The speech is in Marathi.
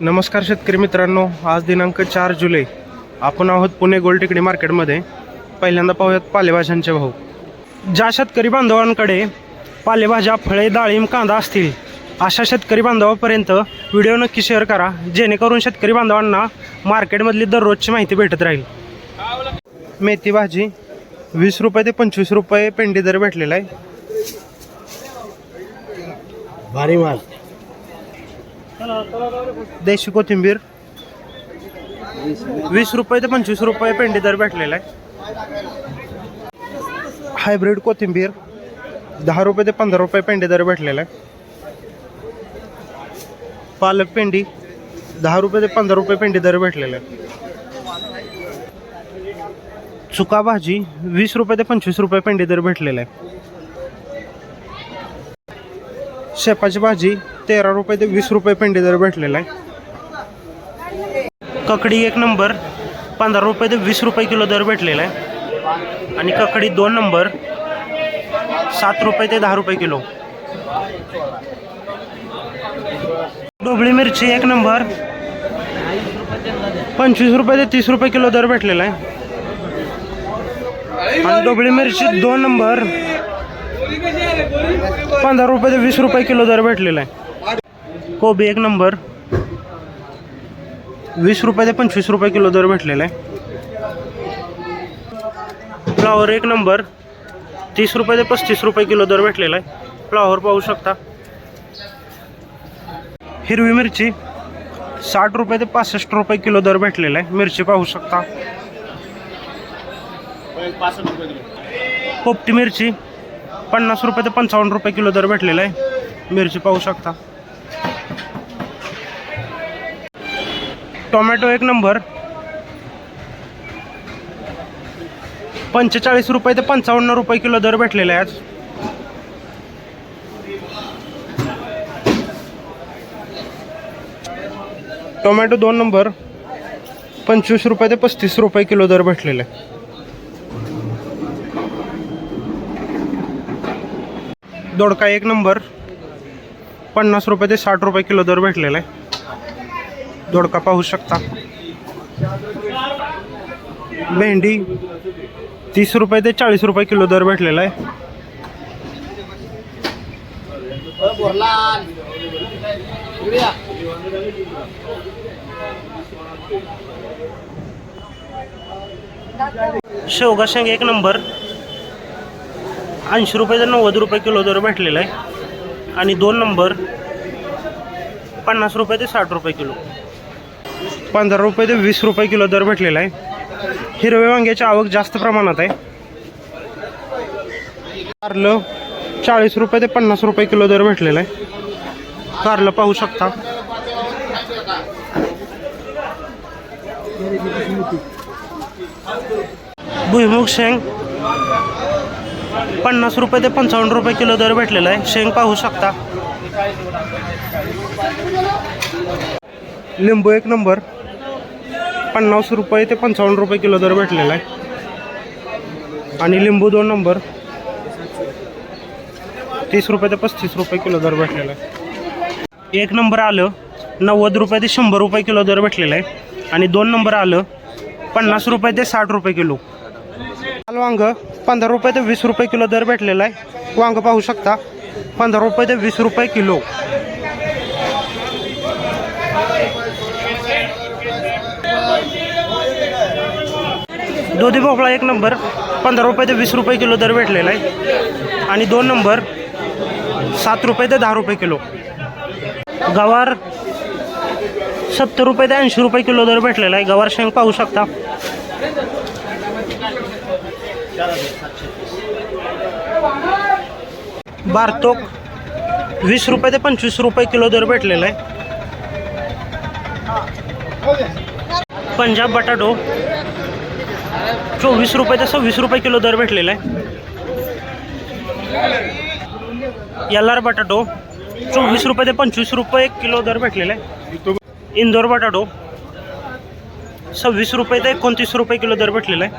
नमस्कार शेतकरी मित्रांनो आज दिनांक चार जुलै. आपण आहोत पुणे गोलटेकडी टिकडी मार्केटमध्ये. पहिल्यांदा पाहूयात पालेभाज्यांचे भाव. ज्या शेतकरी बांधवांकडे पालेभाज्या फळे डाळिंब कांदा असतील अशा शेतकरी बांधवापर्यंत व्हिडिओ नक्की शेअर करा जेणेकरून शेतकरी बांधवांना मार्केटमधली दररोजची माहिती भेटत राहील. मेथी भाजी वीस रुपये ते पंचवीस रुपये पेंडी दर भेटलेला आहे. भारी माल. देशी कोथिंबीर. वीस रुपये ते पंचवीस रुपये पेंडी दर भेटलेला आहे. हायब्रिड कोथिंबीर दहा रुपये ते पंधरा रुपये पेंडी दर भेटलेला आहे. पालक पेंडी दहा रुपये ते पंधरा रुपये पेंडी दर भेटलेला आहे. चुका भाजी वीस रुपये ते पंचवीस रुपये पेंडी दर भेटलेला आहे. शेपाची भाजी तेरा रुपये ते वीस रुपये पेंडी दर भेटलेला आहे. ककडी एक नंबर पंधरा रुपये ते वीस रुपये किलो दर भेटलेला आहे. आणि ककडी दोन नंबर सात रुपये ते दहा रुपये किलो. डोबळी मिरची एक नंबर पंचवीस रुपये ते तीस रुपये किलो दर भेटलेला आहे. आणि डोबळी मिरची दोन नंबर पंधरा रुपये ते वीस रुपये किलो दर भेटलेला आहे. कोबी एक नंबर. वीस रुपये ते पंचवीस रुपये किलो दर भेटलेला. आहे फ्लावर एक नंबर. तीस रुपये ते पस्तीस रुपये किलो दर भेटलेला आहे. फ्लावर पाहू शकता. हिरवी मिरची. साठ रुपये ते पासष्ट रुपये किलो दर भेटलेला आहे. मिरची पाहू शकता. पोपटी मिरची. पन्नास रुपये ते पंचावन्न रुपये किलो दर भेटलेला आहे. मिरची पाहू शकता. टोमॅटो एक नंबर. पंचेचाळीस रुपये ते पंचावन्न रुपये किलो दर भेटलेला आहे आज टोमॅटो दोन नंबर. पंचवीस रुपये ते पस्तीस रुपये किलो दर भेटलेला. आहे दोडका एक नंबर. पन्नास रुपये ते साठ रुपये किलो दर भेटलेला. आहे दोडका पाहू शकता. भेंडी तीस रुपये ते चाळीस रुपये किलो दर भेटलेला आहे. शेवगा शेंग एक नंबर. ऐंशी रुपये ते नव्वद रुपये किलो दर भेटलेला आहे. आणि दोन नंबर पन्नास रुपये ते साठ रुपये किलो. पंधरा रुपये ते वीस रुपये किलो दर भेटलेला आहे. हिरव्या वांग्याची आवक जास्त प्रमाणात आहे. कारलं चाळीस रुपये ते पन्नास रुपये किलो दर भेटलेला आहे. कारलं पाहू शकता. भुईमुग शेंग पन्नास रुपये ते पंचावन्न रुपये किलो दर भेटलेला आहे. शेंग पाहू शकता. लिंबू एक नंबर. पन्नास रुपये ते पंचावन्न रुपये किलो दर भेटलेला आहे. आणि लिंबू दोन नंबर. तीस रुपये ते पस्तीस रुपये किलो दर भेटलेला आहे. एक नंबर आलं नव्वद रुपये ते शंभर रुपये किलो दर भेटलेला आहे. आणि दोन नंबर आलं पन्नास रुपये ते साठ रुपये किलो. लाल वांग पंधरा रुपये ते वीस रुपये किलो दर भेटलेला आहे. वांग पाहू शकता पंधरा रुपये ते वीस रुपये किलो. दुधी भोपळा एक नंबर पंधरा रुपये ते वीस रुपये किलो दर भेटलेला आहे. आणि दोन नंबर सात रुपये ते दहा रुपये किलो. गवार सत्तर रुपये ते ऐंशी रुपये किलो दर भेटलेला आहे. गवार शेंग पाहू शकता. बारतोक वीस रुपये ते पंचवीस रुपये किलो दर भेटलेला आहे. पंजाब बटाटो चोवीस रुपये ते सव्वीस रुपये किलो दर भेटलेला आहे. एल्लार बटाटो. चोवीस रुपये ते पंचवीस रुपये किलो दर भेटलेला आहे. इंदोर बटाटो. सव्वीस रुपये ते एकोणतीस रुपये किलो दर भेटलेला आहे.